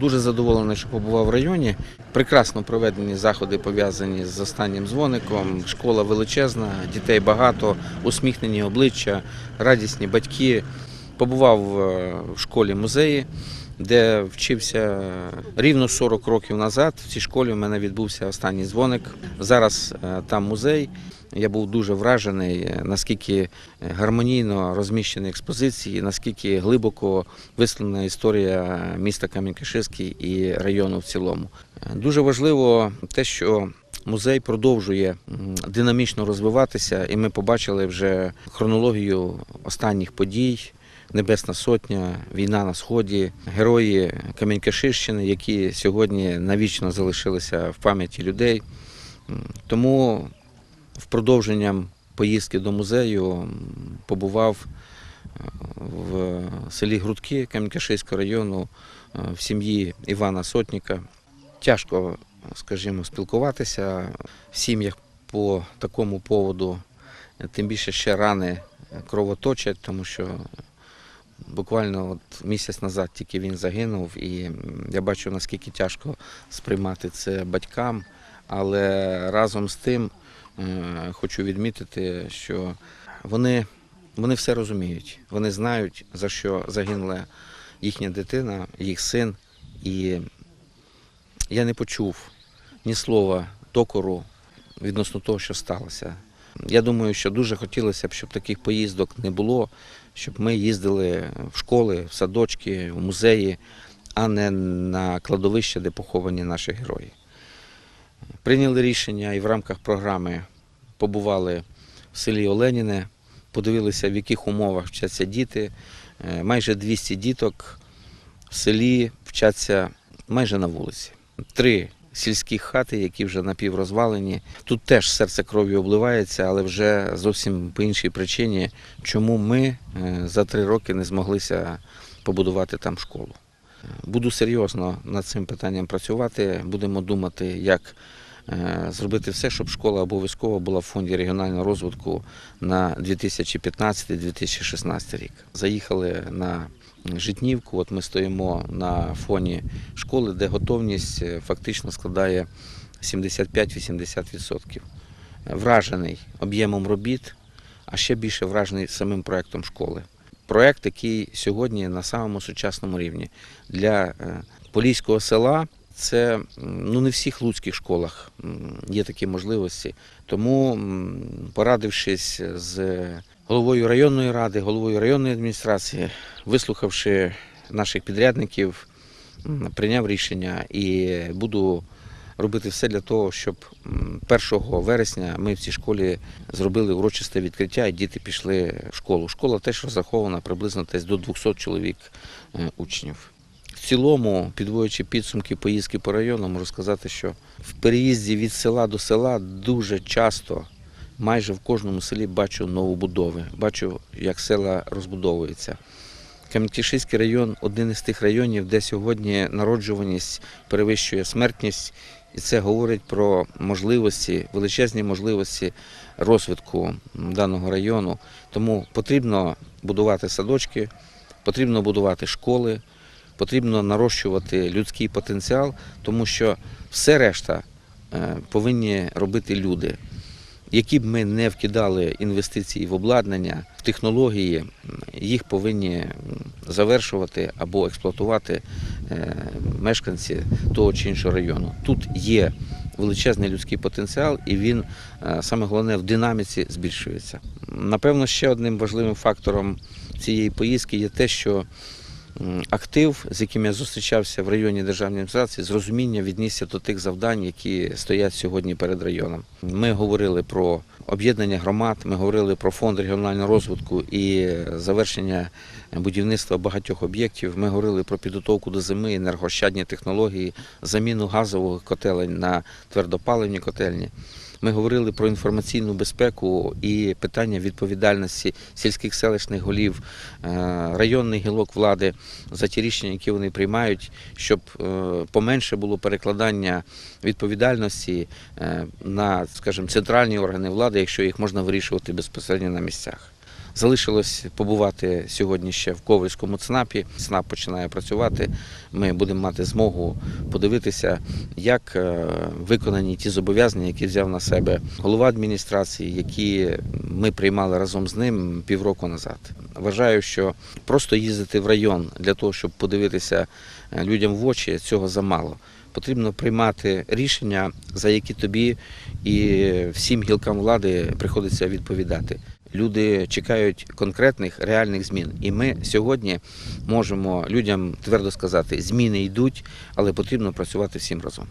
Дуже задоволений, що побував в районі. Прекрасно проведені заходи пов'язані з останнім дзвоником. Школа величезна, дітей багато, усміхнені обличчя, радісні батьки. Побував е, в школі музеї, де вчився рівно 40 років назад. В цій школі у мене відбувся останній дзвоник. Зараз е, там музей. Я був дуже вражений, е, наскільки гармонійно розміщені експозиції, наскільки глибоко висловлена історія міста Кам'янка-Ширський і району в цілому. Дуже важливо те, що музей продовжує динамічно розвиватися, і ми побачили вже хронологію останніх подій. Небесна Сотня, війна на сході, герої Кам'янка-Ширщини, які сьогодні навічно залишилися в пам'яті людей. Тому в продовженням поїздки до музею побував е, в селі Грудки Кам'янка-Ширського району е, в сім'ї Івана Сотніка. Тяжко, скажімо, спілкуватися в сім'ях по такому поводу, тим більше ще рани кровоточать, тому що буквально от місяць назад тільки він загинув, і я бачу, наскільки тяжко сприймати це батькам. Але разом з тим е, хочу відмітити, що вони, вони все розуміють, вони знають, за що загинула їхня дитина, їх син. І я не почув ні слова докору відносно того, що сталося. Я думаю, що дуже хотілося б, щоб таких поїздок не було, щоб ми їздили в школи, в садочки, в музеї, а не на кладовище, де поховані наші герої. Прийняли рішення і в рамках програми побували в селі Оленіне, подивилися, в яких умовах вчаться діти. Е, Майже 200 діток в селі вчаться майже на вулиці. Три сільські хати, які вже напіврозвалені. Тут теж серце кров'ю обливається, але вже зовсім по іншій причині, чому ми е, за три роки не змоглися побудувати там школу. Е, Буду серйозно над цим питанням працювати. Будемо думати, як зробити все, щоб школа обов'язково була в фонді регіонального розвитку на 2015-2016 рік. Заїхали на Житнівку. От ми стоїмо на фоні школи, де готовність е, фактично складає 75-80%. Вражений об'ємом робіт, а ще більше вражений самим проектом школи. Проект, який сьогодні на самому сучасному рівні для е, поліського села. Це ну не в всіх луцьких школах є такі можливості. Тому, порадившись з головою районної ради, головою районної адміністрації, вислухавши наших підрядників, прийняв рішення і буду робити все для того, щоб 1 вересня ми в цій школі зробили урочисте відкриття, і діти пішли в школу. Школа теж розрахована приблизно десь до 200 чоловік е, учнів. Цілому, підводячи підсумки поїздки по району, можу сказати, що в переїзді від села до села дуже часто, майже в кожному селі бачу новобудови, бачу, як села розбудовуються. Кам'янки-Шиський район один із тих районів, де сьогодні народжуваність перевищує смертність, і це говорить про можливості, величезні можливості розвитку даного району. Тому потрібно будувати садочки, потрібно будувати школи, потрібно нарощувати людський потенціал, тому що все решта е, повинні робити люди. Які б ми не вкидали інвестиції в обладнання, в технології, їх повинні завершувати або експлуатувати е, мешканці того чи іншого району. Тут є величезний людський потенціал, і він е, саме головне в динаміці збільшується. Напевно, ще одним важливим фактором цієї поїздки є те, що актив, з яким я зустрічався в районі державної адміністрації, з розумінням віднісся до тих завдань, які стоять сьогодні перед районом. Ми говорили про об'єднання громад, ми говорили про фонд регіонального розвитку і завершення будівництва багатьох об'єктів. Ми говорили про підготовку до зими, енергощадні технології, заміну газових котелень на твердопаливні котельні. Ми говорили про інформаційну безпеку і питання відповідальності сільських селищних голів, районний районних гілок влади за ті рішення, які вони приймають, щоб е, поменше було перекладання відповідальності е, на, скажімо, центральні органи влади, якщо їх можна вирішувати безпосередньо на місцях. Залишилось побувати сьогодні ще в Ковальському ЦНАПі. ЦНАП починає працювати. Ми будемо мати змогу подивитися, як е, виконані ті зобов'язання, які взяв на себе голова адміністрації, які ми приймали разом з ним півроку назад. Вважаю, що просто їздити в район для того, щоб подивитися е, людям в очі, цього замало. Потрібно приймати рішення, за які тобі і всім гілкам влади приходиться відповідати. Люди чекають конкретних реальних змін, і ми сьогодні можемо людям твердо сказати, зміни йдуть, але потрібно працювати всім разом.